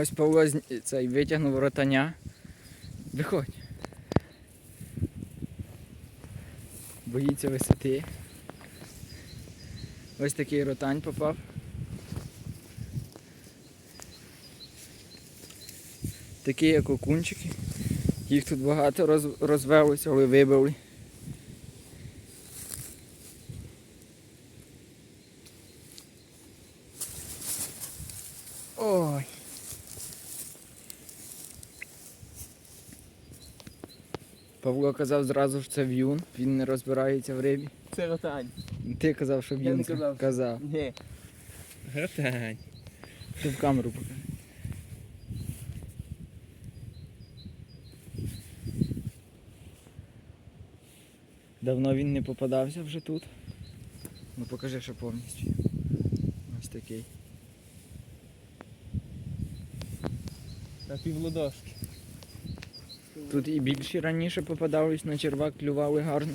Ось Павло цей витягнув ротаня. Виходь. Боїться висоти. Ось такий ротань попав. Такі як окунчики. Їх тут багато роз, розвелося, але вибили. Ой. Павло казав зразу, що це в'юн, він не розбирається в рибі. Це ротань. Ти казав, що Я в'юн не казав. казав. Ні. Ротань. Ти в камеру покажи. Давно він не попадався вже тут. Ну покажи, що повністю. Ось такий. На півлодошки. Тут і більші раніше попадались на червак, клювали гарно.